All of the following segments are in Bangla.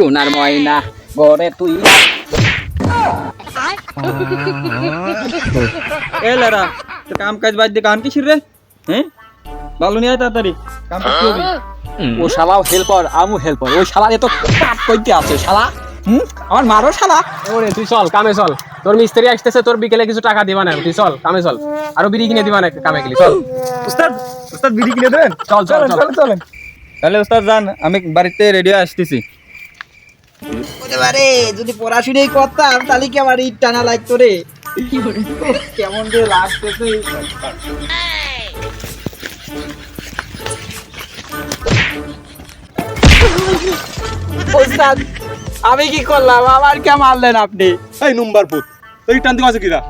সোনার ময়না ঘরে তুই। এ লারা তো কাম কাজ বাদ দিয়ে কান কিসির রে হ্যাঁ? ভালো নিয়ে আয় তাড়াতাড়ি। কাম করতে হবে। ও শালাও হেল্পার আমু হেল্পার ওই শালা এত কইতে আছে শালা। হুম? আমার মারো শালা। ওরে তুই চল কামে চল। তোর মিস্ত্রি আসতেছে তোর বিকেলে কিছু টাকা দিবা না। তুই চল কামে চল। আরও বিড়ি কিনে দিবা না কামে গেলি। চল। উস্তাদ উস্তাদ বিড়ি কিনে দেন চল চল চল। চলেন তাহলে উস্তাদ যান আমি বাড়িতে রেডিও আসতেছি। এবারে যদি পড়াশুনাই করতাম তাহলে কি আমার ইট টানা লাগতো রে? কেমন যে লাগতেছে ওস্তাদ আমি কি করলাম? আবার কে মারলেন আপনি? এই নম্বর পুত তুই টান দিবা আছে কিরা?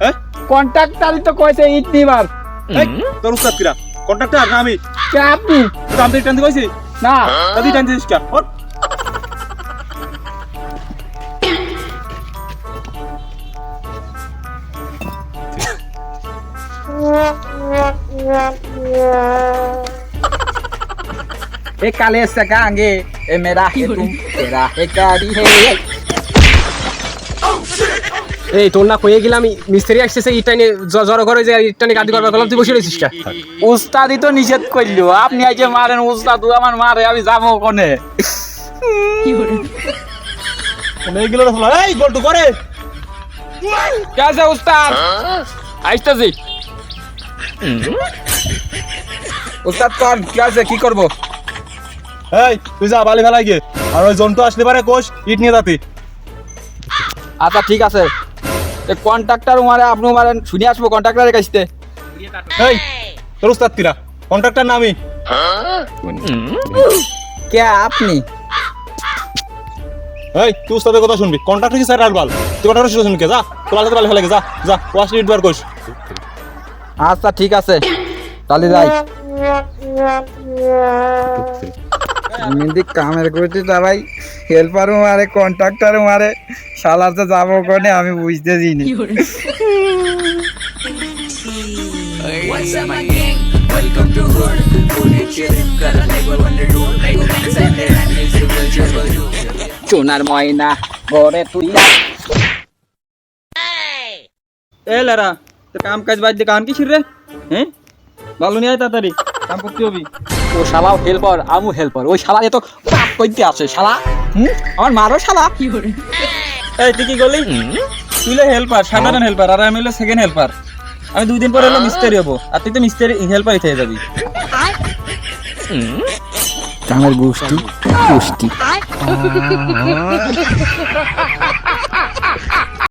হ্যাঁ? কন্ট্রাক্টারই তো কইছে ইট নিবার এই তোর উস্তাদ কিরা? কন্ট্রাক্টর না আমি? কে আপনি? তুই আমি টান দিবাইছি না। তুই টান দিস কা? ए काले सकांगे ए मेरा है तुम तेरा है गाड़ी है এই তোর না কয়ে গেলাম মিস্ত্রি আসতেছে ইটা নিয়ে জ- জড়ো করে যে ইটা নিয়ে গাদি করবে গেলাম তুই বসে রয়েছিস কা উস্তাদি তো নিষেধ করলো আপনি আজকে মারেন উস্তাদ আমার মারে আমি যাবো কোনে এইগুলো তো শোনা। এই বল্টু করে কে আছে উস্তাদ আইতাছি উস্তাদ কর কি আছে কি করব? এই তুই যা বালি ফেলাই গিয়ে আর ওই জন্তু আসলে পারে কোষ ইট নিয়ে যাতি। আচ্ছা ঠিক আছে। কন্ট্রাক্টর মারে আপনি মারেন। শুনে আসব কন্ট্রাক্টরের কাছে এই তোর উস্তাদ কিরা? কন্ট্রাক্টর না আমি। কে আপনি? এই তুই উস্তাদের কথা শুনবি। কন্ট্রাক্টর কি স্যার আলবাল? তুই কন্ট্রাক্টর শুনে শুনকে যা তোর আলাদা বালি ফেলাই যা যা ও ইট বার কোষ। আচ্ছা ঠিক আছে। তাহলে যাই। এমনি কামের করতে যাবাই হেল্পার মারে কন্ট্রাক্টার মারে সালার যাব কোনে আমি বুঝতে দিইনি। চুনার ময়না ঘরে তুই। তো কাম কাজ বাদ দিয়ে কান কিসির রে হ্যাঁ? ভালো নিয়ে আয় তাড়াতাড়ি। কাম করতে হবে। ও শালাও হেল্পার আমু হেল্পার ওই শালা এত কাজ কইতে আছে শালা। হুম? আমার মারো শালা। কি করে? এই তুই কি করলি? তুই হেল্পার সাধারণ হেল্পার আর আমি হলো সেকেন্ড হেল্পার আমি দুই দিন পরে হলো মিস্ত্রি হব। আর তুই তো মিস্ত্রি হেল্পারই থেকে যাবি। কামের গোষ্ঠী গোষ্ঠী।